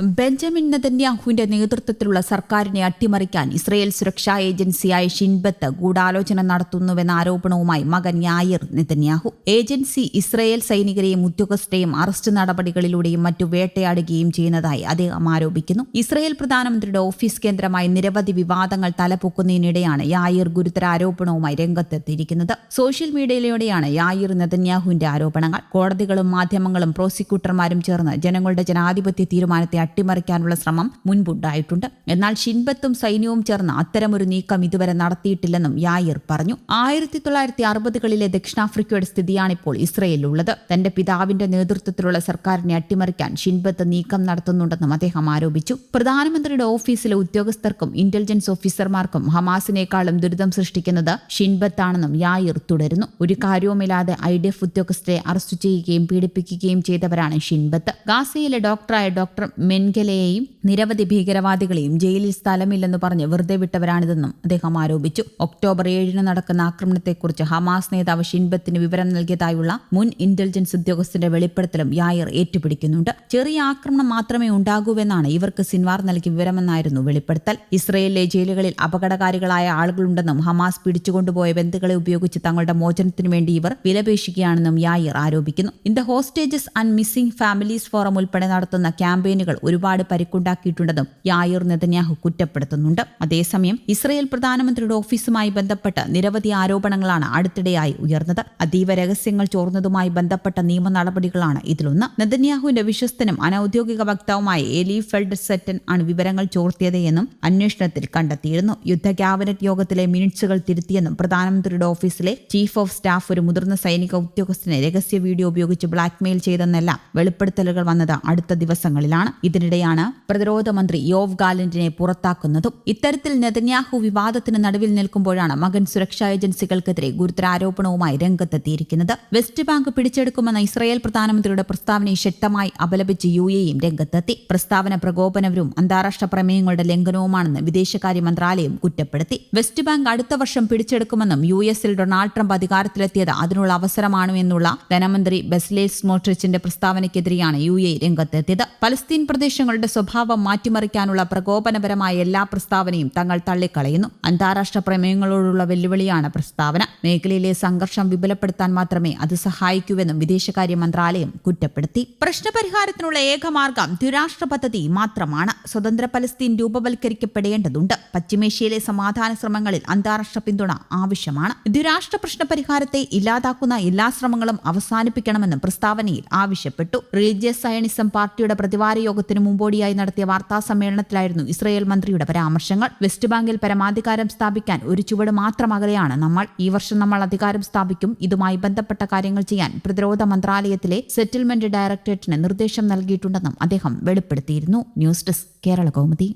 Benjamin നെതന്യാഹുവിന്റെ നേതൃത്വത്തിലുള്ള സർക്കാരിനെ അട്ടിമറിക്കാൻ ഇസ്രയേൽ സുരക്ഷാ ഏജൻസിയായ ഷിൻബത്ത് ഗൂഢാലോചന നടത്തുന്നുവെന്ന ആരോപണവുമായി മകൻ യായിർ നെതന്യാഹു. ഏജൻസി ഇസ്രയേൽ സൈനികരെയും ഉദ്യോഗസ്ഥരെയും അറസ്റ്റ് നടപടികളിലൂടെയും മറ്റു വേട്ടയാടുകയും ചെയ്യുന്നതായി അദ്ദേഹം ആരോപിക്കുന്നു. ഇസ്രയേൽ പ്രധാനമന്ത്രിയുടെ ഓഫീസ് കേന്ദ്രമായി നിരവധി വിവാദങ്ങൾ തലപൊക്കുന്നതിനിടെയാണ് യായിർ ഗുരുതര ആരോപണവുമായി രംഗത്തെത്തിയിരിക്കുന്നത്. സോഷ്യൽ മീഡിയയിലൂടെയാണ് യായിർ നെതന്യാഹുവിന്റെ ആരോപണങ്ങൾ. കോടതികളും മാധ്യമങ്ങളും പ്രോസിക്യൂട്ടർമാരും ചേർന്ന് ജനങ്ങളുടെ ജനാധിപത്യ തീരുമാനത്തെ അട്ടിമറിക്കാനുള്ള ശ്രമം മുൻപുണ്ടായിട്ടുണ്ട്. എന്നാൽ ഷിൻബത്തും സൈന്യവും ചേർന്ന് അത്തരമൊരു നീക്കം ഇതുവരെ നടത്തിയിട്ടില്ലെന്നും യായിർ പറഞ്ഞു. ആയിരത്തി തൊള്ളായിരത്തി അറുപതുകളിലെ ദക്ഷിണാഫ്രിക്കയുടെ സ്ഥിതിയാണിപ്പോൾ ഇസ്രയേലിലുള്ളത്. തന്റെ പിതാവിന്റെ നേതൃത്വത്തിലുള്ള സർക്കാരിനെ അട്ടിമറിക്കാൻ ഷിൻബത്ത് നീക്കം നടത്തുന്നുണ്ടെന്നും അദ്ദേഹം ആരോപിച്ചു. പ്രധാനമന്ത്രിയുടെ ഓഫീസിലെ ഉദ്യോഗസ്ഥർക്കും ഇന്റലിജൻസ് ഓഫീസർമാർക്കും ഹമാസിനേക്കാളും ദുരിതം സൃഷ്ടിക്കുന്നത് ഷിൻബത്താണെന്നും യായിർ തുടരുന്നു. ഒരു കാര്യവുമില്ലാതെ ഐ ഡി എഫ് ഉദ്യോഗസ്ഥരെ അറസ്റ്റ് ചെയ്യുകയും പീഡിപ്പിക്കുകയും ചെയ്തവരാണ് ഷിൻബത്ത്. ഗാസയിലെ ഡോക്ടറായ ഡോക്ടർ മെൻഗലെയെയും നിരവധി ഭീകരവാദികളെയും ജയിലിൽ സ്ഥലമില്ലെന്ന് പറഞ്ഞ് വെറുതെ വിട്ടവരാണിതെന്നും അദ്ദേഹം ആരോപിച്ചു. ഒക്ടോബർ ഏഴിന് നടക്കുന്ന ആക്രമണത്തെക്കുറിച്ച് ഹമാസ് നേതാവ് ഷിൻബത്തിന് വിവരം നൽകിയതായുള്ള മുൻ ഇന്റലിജൻസ് ഉദ്യോഗസ്ഥന്റെ വെളിപ്പെടുത്തലും യായർ ഏറ്റുപിടിക്കുന്നുണ്ട്. ചെറിയ ആക്രമണം മാത്രമേ ഉണ്ടാകൂവെന്നാണ് ഇവർക്ക് സിൻവാർ നൽകിയ വിവരമെന്നായിരുന്നു വെളിപ്പെടുത്തൽ. ഇസ്രയേലിലെ ജയിലുകളിൽ അപകടകാരികളായ ആളുകളുണ്ടെന്നും ഹമാസ് പിടിച്ചുകൊണ്ടുപോയ ബന്ധുക്കളെ ഉപയോഗിച്ച് തങ്ങളുടെ മോചനത്തിനു വേണ്ടി ഇവർ വിലപേശിക്കുകയാണെന്നും യായർ ആരോപിക്കുന്നു. In the Hostages and Missing Families Forum ഉൾപ്പെടെ നടത്തുന്ന ക്യാമ്പയിനുകൾ ഒരുപാട് പരിക്കുണ്ടാക്കിയിട്ടുണ്ടെന്നും യായൂർ നെതന്യാഹു കുറ്റപ്പെടുത്തുന്നുണ്ട്. അതേസമയം ഇസ്രയേൽ പ്രധാനമന്ത്രിയുടെ ഓഫീസുമായി ബന്ധപ്പെട്ട് നിരവധി ആരോപണങ്ങളാണ് അടുത്തിടെയായി ഉയർന്നത്. അതീവ രഹസ്യങ്ങൾ ചോർന്നതുമായി ബന്ധപ്പെട്ട നിയമ നടപടികളാണ് ഇതിലൊന്ന്. നെതന്യാഹുവിന്റെ വിശ്വസ്തനും അനൌദ്യോഗിക വക്താവുമായ എലി ഫെൽഡ് സെറ്റൻ ആണ് വിവരങ്ങൾ ചോർത്തിയത് എന്നും അന്വേഷണത്തിൽ കണ്ടെത്തിയിരുന്നു. യുദ്ധ ക്യാബിനറ്റ് യോഗത്തിലെ മിനിറ്റ്സുകൾ തിരുത്തിയെന്നും പ്രധാനമന്ത്രിയുടെ ഓഫീസിലെ ചീഫ് ഓഫ് സ്റ്റാഫ് ഒരു മുതിർന്ന സൈനിക ഉദ്യോഗസ്ഥനെ രഹസ്യ വീഡിയോ ഉപയോഗിച്ച് ബ്ലാക്ക്മെയിൽ ചെയ്തെന്നെല്ലാം വെളിപ്പെടുത്തലുകൾ വന്നത് അടുത്ത ദിവസങ്ങളിലാണ്. ഇതിനിടെയാണ് പ്രതിരോധ മന്ത്രി യോവ് ഗാലന്റിനെ പുറത്താക്കുന്നതും. ഇത്തരത്തിൽ നെതന്യാഹു വിവാദത്തിന് നടുവിൽ നിൽക്കുമ്പോഴാണ് മകൻ സുരക്ഷാ ഏജൻസികൾക്കെതിരെ ഗുരുതര ആരോപണവുമായി രംഗത്തെത്തിയിരിക്കുന്നത്. വെസ്റ്റ് ബാങ്ക് പിടിച്ചെടുക്കുമെന്ന ഇസ്രായേൽ പ്രധാനമന്ത്രിയുടെ പ്രസ്താവനയെ ശക്തമായി അപലപിച്ച് യു എയും രംഗത്തെത്തി. പ്രസ്താവന പ്രകോപനവും അന്താരാഷ്ട്ര പ്രമേയങ്ങളുടെ ലംഘനവുമാണെന്ന് വിദേശകാര്യ മന്ത്രാലയം കുറ്റപ്പെടുത്തി. വെസ്റ്റ് ബാങ്ക് അടുത്ത വർഷം പിടിച്ചെടുക്കുമെന്നും യു എസിൽ ഡൊണാൾഡ് ട്രംപ് അധികാരത്തിലെത്തിയത് അതിനുള്ള അവസരമാണ് എന്നുള്ള ധനമന്ത്രി ബെസ്ലേസ് മോട്രിച്ചിന്റെ പ്രസ്താവനയ്ക്കെതിരെയാണ് യു എ രംഗത്തെത്തിയത്. പലസ്തീൻ പ്രദേശങ്ങളുടെ സ്വഭാവം മാറ്റിമറിക്കാനുള്ള പ്രകോപനപരമായ എല്ലാ പ്രസ്താവനയും തങ്ങൾ തള്ളിക്കളയുന്നു. അന്താരാഷ്ട്ര പ്രമേയങ്ങളോടുള്ള വെല്ലുവിളിയാണ് പ്രസ്താവന. മേഖലയിലെ സംഘർഷം വിപുലപ്പെടുത്താൻ മാത്രമേ അത് സഹായിക്കൂവെന്നും വിദേശകാര്യ മന്ത്രാലയം കുറ്റപ്പെടുത്തി. പ്രശ്നപരിഹാരത്തിനുള്ള ഏകമാർഗം ദ്വിരാഷ്ട്ര പദ്ധതി മാത്രമാണ്. സ്വതന്ത്ര പലസ്തീൻ രൂപവൽക്കരിക്കപ്പെടേണ്ടതുണ്ട്. പശ്ചിമേഷ്യയിലെ സമാധാന ശ്രമങ്ങളിൽ അന്താരാഷ്ട്ര പിന്തുണ ആവശ്യമാണ്. ദ്വിരാഷ്ട്ര പ്രശ്ന പരിഹാരത്തെ ഇല്ലാതാക്കുന്ന എല്ലാ ശ്രമങ്ങളും അവസാനിപ്പിക്കണമെന്നും പ്രസ്താവനയിൽ ആവശ്യപ്പെട്ടു. റിലീജിയസ് സയണിസം പാർട്ടിയുടെ പ്രതിവാര യോഗത്തിന് മുമ്പോടിയായി നടത്തിയ വാർത്താ സമ്മേളനത്തിലായിരുന്നു ഇസ്രയേൽ മന്ത്രിയുടെ പരാമർശങ്ങൾ. വെസ്റ്റ് ബാങ്കിൽ പരമാധികാരം സ്ഥാപിക്കാൻ ഒരു ചുവട് മാത്രം അകലെയാണ് നമ്മൾ. ഈ വർഷം നമ്മൾ അധികാരം സ്ഥാപിക്കും. ഇതുമായി ബന്ധപ്പെട്ട കാര്യങ്ങൾ ചെയ്യാൻ പ്രതിരോധ മന്ത്രാലയത്തിലെ സെറ്റിൽമെന്റ് ഡയറക്ടറേറ്റിന് നിർദ്ദേശം നൽകിയിട്ടുണ്ടെന്നും അദ്ദേഹം വെളിപ്പെടുത്തിയിരുന്നു. News desk Kerala Kaumudi.